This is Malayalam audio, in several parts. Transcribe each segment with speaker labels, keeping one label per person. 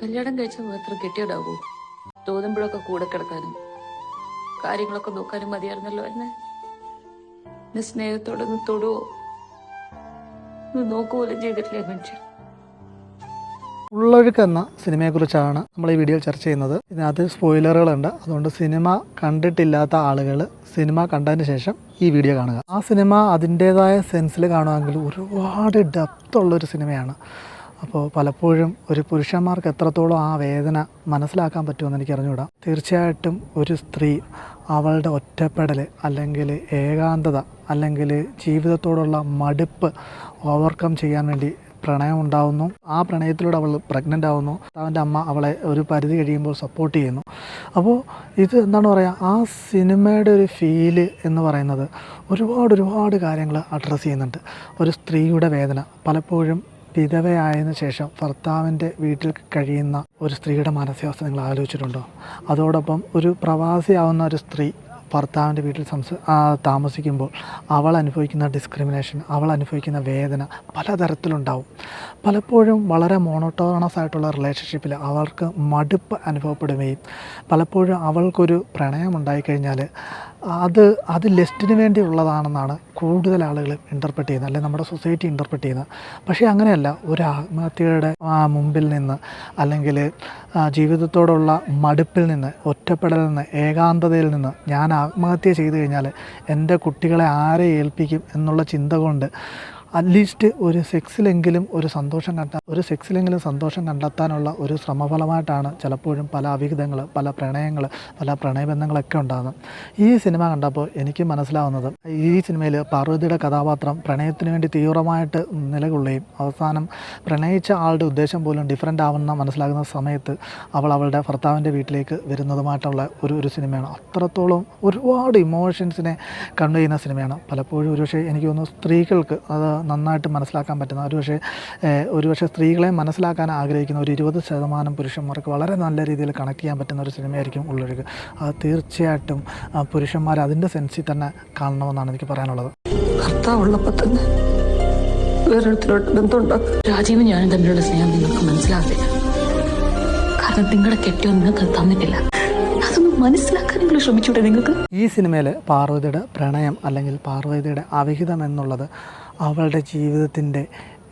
Speaker 1: കല്യാണം കഴിച്ച മാത്രം കെട്ടിയിടാവൂ തോന്നുമ്പോഴൊക്കെ കൂടെ കിടക്കാനും. കാര്യങ്ങളൊക്കെ നോക്കാനും മതിയായിരുന്നല്ലോ എന്നെ. എന്നെ സ്നേഹത്തോടെ ഒന്ന് തൊടുവോ ഒന്ന് നോക്കുപോലും ചെയ്തിട്ടില്ലേ മനുഷ്യൻ.
Speaker 2: ഉള്ളൊഴുക്ക് എന്ന സിനിമയെക്കുറിച്ചാണ് നമ്മൾ ഈ വീഡിയോയിൽ ചർച്ച ചെയ്യുന്നത്. ഇതിനകത്ത് സ്പോയിലറുകളുണ്ട്. അതുകൊണ്ട് സിനിമ കണ്ടിട്ടില്ലാത്ത ആളുകൾ സിനിമ കണ്ടതിന് ശേഷം ഈ വീഡിയോ കാണുക. ആ സിനിമ അതിന്റേതായ സെൻസിൽ കാണുമെങ്കിൽ ഒരുപാട് ഡെപ്ത് ഉള്ളൊരു സിനിമയാണ്. അപ്പോൾ പലപ്പോഴും ഒരു പുരുഷന്മാർക്ക് എത്രത്തോളം ആ വേദന മനസ്സിലാക്കാൻ പറ്റുമെന്ന് എനിക്ക് അറിഞ്ഞുകൂടാ. തീർച്ചയായിട്ടും ഒരു സ്ത്രീ അവളുടെ ഒറ്റപ്പെടൽ അല്ലെങ്കിൽ ഏകാന്തത അല്ലെങ്കിൽ ജീവിതത്തോടുള്ള മടുപ്പ് ഓവർകം ചെയ്യാൻ വേണ്ടി പ്രണയം ഉണ്ടാവുന്നു. ആ പ്രണയത്തിലൂടെ അവൾ പ്രഗ്നന്റ് ആവുന്നു. അവന്റെ അമ്മ അവളെ ഒരു പരിധി കഴിയുമ്പോൾ സപ്പോർട്ട് ചെയ്യുന്നു. അപ്പോൾ ഇത് എന്താണ് പറയുക ആ സിനിമയുടെ ഒരു ഫീൽ എന്ന് പറയുന്നത് ഒരുപാട് ഒരുപാട് കാര്യങ്ങൾ അഡ്രസ്സ് ചെയ്യുന്നുണ്ട്. ഒരു സ്ത്രീയുടെ വേദന പലപ്പോഴും വിധവയായതിനു ശേഷം ഭർത്താവിന്റെ വീട്ടിൽ കഴിയുന്ന ഒരു സ്ത്രീയുടെ മാനസികാവസ്ഥ നിങ്ങൾ ആലോചിച്ചിട്ടുണ്ടോ? അതോടൊപ്പം ഒരു പ്രവാസിയാവുന്ന ഒരു സ്ത്രീ ഭർത്താവിന്റെ വീട്ടിൽ സംസ താമസിക്കുമ്പോൾ അവൾ അനുഭവിക്കുന്ന ഡിസ്ക്രിമിനേഷൻ അവൾ അനുഭവിക്കുന്ന വേദന പലതരത്തിലുണ്ടാവും. പലപ്പോഴും വളരെ മോണോട്ടോണസ് ആയിട്ടുള്ള റിലേഷൻഷിപ്പിൽ അവർക്ക് മടുപ്പ് അനുഭവപ്പെടുകയും പലപ്പോഴും അവൾക്കൊരു പ്രണയം ഉണ്ടായിക്കഴിഞ്ഞാൽ അത് അത് ലെസ്റ്റിന് വേണ്ടിയുള്ളതാണെന്നാണ് കൂടുതൽ ആളുകൾ ഇന്റർപ്രറ്റ് ചെയ്യുന്നത്. അല്ലെങ്കിൽ നമ്മുടെ സൊസൈറ്റി ഇന്റർപ്രറ്റ് ചെയ്യുന്നത്. പക്ഷേ അങ്ങനെയല്ല ഒരു ആത്മഹത്യയുടെ മുമ്പിൽ നിന്ന് അല്ലെങ്കിൽ ജീവിതത്തോടുള്ള മടുപ്പിൽ നിന്ന് ഒറ്റപ്പെടലിൽ നിന്ന് ഏകാന്തതയിൽ നിന്ന് ഞാൻ ആത്മഹത്യ ചെയ്തു കഴിഞ്ഞാൽ എന്റെ കുട്ടികളെ ആരെ ഏൽപ്പിക്കും എന്നുള്ള ചിന്ത കൊണ്ട് അറ്റ്ലീസ്റ്റ് ഒരു സെക്സിലെങ്കിലും ഒരു സന്തോഷം കണ്ട ഒരു സെക്സിലെങ്കിലും സന്തോഷം കണ്ടെത്താനുള്ള ഒരു ശ്രമഫലമായിട്ടാണ് ചിലപ്പോഴും പല അവിഹിതങ്ങൾ പല പ്രണയങ്ങൾ പല പ്രണയബന്ധങ്ങളൊക്കെ ഉണ്ടാകുന്നത്. ഈ സിനിമ കണ്ടപ്പോൾ എനിക്ക് മനസ്സിലാവുന്നത് ഈ സിനിമയിൽ പാർവതിയുടെ കഥാപാത്രം പ്രണയത്തിന് വേണ്ടി തീവ്രമായിട്ട് നിലകൊള്ളുകയും അവസാനം പ്രണയിച്ച ആളുടെ ഉദ്ദേശം പോലും ഡിഫറെന്റ് ആവുന്ന മനസ്സിലാകുന്ന സമയത്ത് അവൾ അവളുടെ ഭർത്താവിന്റെ വീട്ടിലേക്ക് വരുന്നതുമായിട്ടുള്ള ഒരു ഒരു സിനിമയാണ്. അത്രത്തോളം ഒരുപാട് ഇമോഷൻസിനെ കണ്ടു ചെയ്യുന്ന സിനിമയാണ്. പലപ്പോഴും ഒരുപക്ഷെ എനിക്ക് തോന്നുന്നു സ്ത്രീകൾക്ക് അത് നന്നായിട്ട് മനസ്സിലാക്കാൻ പറ്റുന്ന ഒരുപക്ഷെ ഒരു ഒരുപക്ഷെ സ്ത്രീകളെ മനസ്സിലാക്കാൻ ആഗ്രഹിക്കുന്ന ഒരു ഇരുപത് ശതമാനം പുരുഷന്മാർക്ക് വളരെ നല്ല രീതിയിൽ കണക്ട് ചെയ്യാൻ പറ്റുന്ന ഒരു സിനിമയായിരിക്കും ഉള്ളൊഴുക്ക്. അത് തീർച്ചയായിട്ടും പുരുഷന്മാർ അതിന്റെ സെൻസിൽ തന്നെ കാണണമെന്നാണ് എനിക്ക് പറയാനുള്ളത്.
Speaker 1: ഭർത്താവുള്ളപ്പോ തന്നെ വേറൊരുത്തിലോട്ട് ബന്ധമുണ്ടാക്കും. രാജീവ് ഞാനും തമ്മിലുള്ള സ്നേഹം നിങ്ങൾക്ക് മനസ്സിലാവില്ല. കാരണം നിങ്ങളുടെ കെട്ടിയോ നിങ്ങൾക്ക് തന്നിട്ടില്ല. അതൊന്നും മനസ്സിലാക്കാനെങ്കിലും ശ്രമിച്ചൂടെ നിങ്ങൾക്ക്?
Speaker 2: ഈ സിനിമയിൽ പാർവതിയുടെ പ്രണയം അല്ലെങ്കിൽ പാർവതിയുടെ അവിഹിതം എന്നുള്ളത് അവളുടെ ജീവിതത്തിന്റെ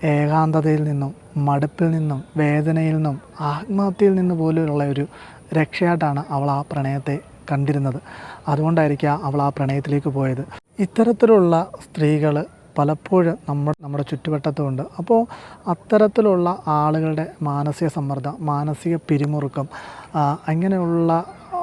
Speaker 2: ഏകാന്തതയിൽ നിന്നും മടുപ്പിൽ നിന്നും വേദനയിൽ നിന്നും ആത്മഹത്യയിൽ നിന്ന് പോലുള്ള ഒരു രക്ഷയായിട്ടാണ് അവൾ ആ പ്രണയത്തെ കണ്ടിരുന്നത്. അതുകൊണ്ടായിരിക്കാം അവൾ ആ പ്രണയത്തിലേക്ക് പോയത്. ഇത്തരത്തിലുള്ള സ്ത്രീകൾ പലപ്പോഴും നമ്മൾ നമ്മുടെ ചുറ്റുവട്ടത്തുമുണ്ട് അപ്പോൾ അത്തരത്തിലുള്ള ആളുകളുടെ മാനസിക സമ്മർദ്ദം മാനസിക പിരിമുറുക്കം അങ്ങനെയുള്ള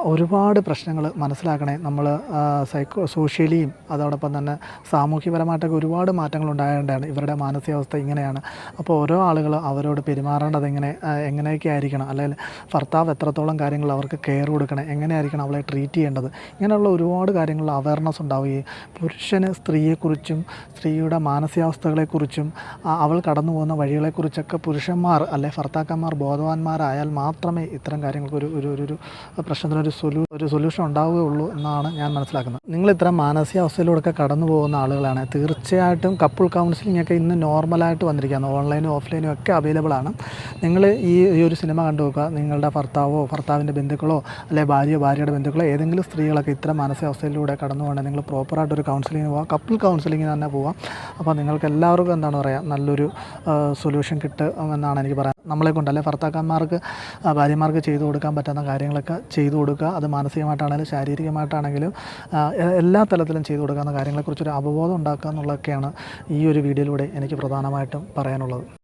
Speaker 2: ഒരുപാട് പ്രശ്നങ്ങൾ മനസ്സിലാക്കണേ. നമ്മൾ സൈക്കോ സോഷ്യലിയും അതോടൊപ്പം തന്നെ സാമൂഹ്യപരമായിട്ടൊക്കെ ഒരുപാട് മാറ്റങ്ങൾ ഉണ്ടായതുകൊണ്ടാണ് ഇവരുടെ മാനസികാവസ്ഥ ഇങ്ങനെയാണ്. അപ്പോൾ ഓരോ ആളുകൾ അവരോട് പെരുമാറേണ്ടത് എങ്ങനെ എങ്ങനെയൊക്കെ ആയിരിക്കണം? അല്ലെങ്കിൽ ഭർത്താവ് എത്രത്തോളം കാര്യങ്ങൾ അവർക്ക് കെയർ കൊടുക്കണം? എങ്ങനെയായിരിക്കണം അവളെ ട്രീറ്റ് ചെയ്യേണ്ടത്? ഇങ്ങനെയുള്ള ഒരുപാട് കാര്യങ്ങളിൽ അവയർനെസ് ഉണ്ടാവുകയും പുരുഷന് സ്ത്രീയെക്കുറിച്ചും സ്ത്രീയുടെ മാനസികാവസ്ഥകളെക്കുറിച്ചും അവൾ കടന്നു പോകുന്ന വഴികളെക്കുറിച്ചൊക്കെ പുരുഷന്മാർ അല്ലെ ഭർത്താക്കന്മാർ ബോധവാന്മാരായാൽ മാത്രമേ ഇത്തരം കാര്യങ്ങൾക്ക് ഒരു ഒരു- ഒരു പ്രശ്നത്തിനൊരു സൊല്യൂ ഒരു സൊല്യൂഷൻ ഉണ്ടാവുകയുള്ളൂ എന്നാണ് ഞാൻ മനസ്സിലാക്കുന്നത്. നിങ്ങൾ ഇത്ര മാനസികാവസ്ഥയിലൂടെയൊക്കെ കടന്നു പോകുന്ന ആളുകളാണ്. തീർച്ചയായിട്ടും കപ്പിൾ കൗൺസിലിംഗ് ഒക്കെ ഇന്ന് നോർമലായിട്ട് വന്നിരിക്കുകയാണ്. ഓൺലൈനും ഓഫ്ലൈനും ഒക്കെ അവൈലബിൾ ആണ്. നിങ്ങൾ ഈ ഒരു സിനിമ കണ്ടു നോക്കുക. നിങ്ങളുടെ ഭർത്താവോ ഭർത്താവിന്റെ ബന്ധുക്കളോ അല്ലെ ഭാര്യയോ ഭാര്യയുടെ ബന്ധുക്കളോ ഏതെങ്കിലും സ്ത്രീകളൊക്കെ ഇത്ര മാനസികാവസ്ഥയിലൂടെ കടന്നു പോകണമെങ്കിൽ നിങ്ങൾ പ്രോപ്പറായിട്ട് ഒരു കൗൺസിലിംഗ് പോകാം കപ്പിൾ കൗൺസിലിംഗ് തന്നെ പോവാം. അപ്പോൾ നിങ്ങൾക്ക് എല്ലാവർക്കും എന്താണ് പറയുക നല്ലൊരു സൊല്യൂഷൻ കിട്ടുമെന്നാണ് എനിക്ക് പറയാൻ നമ്മളെ കൊണ്ട് അല്ലെ ഭർത്താക്കന്മാർക്ക് ഭാര്യമാർക്ക് ചെയ്തു കൊടുക്കാൻ പറ്റുന്ന കാര്യങ്ങളൊക്കെ ചെയ്തു കൊടുക്കുക. അത് മാനസികമായിട്ടാണെങ്കിലും ശാരീരികമായിട്ടാണെങ്കിലും എല്ലാ തലത്തിലും ചെയ്തു കൊടുക്കാവുന്ന കാര്യങ്ങളെക്കുറിച്ചൊരു അവബോധം ഉണ്ടാക്കുക എന്നുള്ളതൊക്കെയാണ് ഈ ഒരു വീഡിയോയിലൂടെ എനിക്ക് പ്രധാനമായിട്ടും പറയാനുള്ളത്.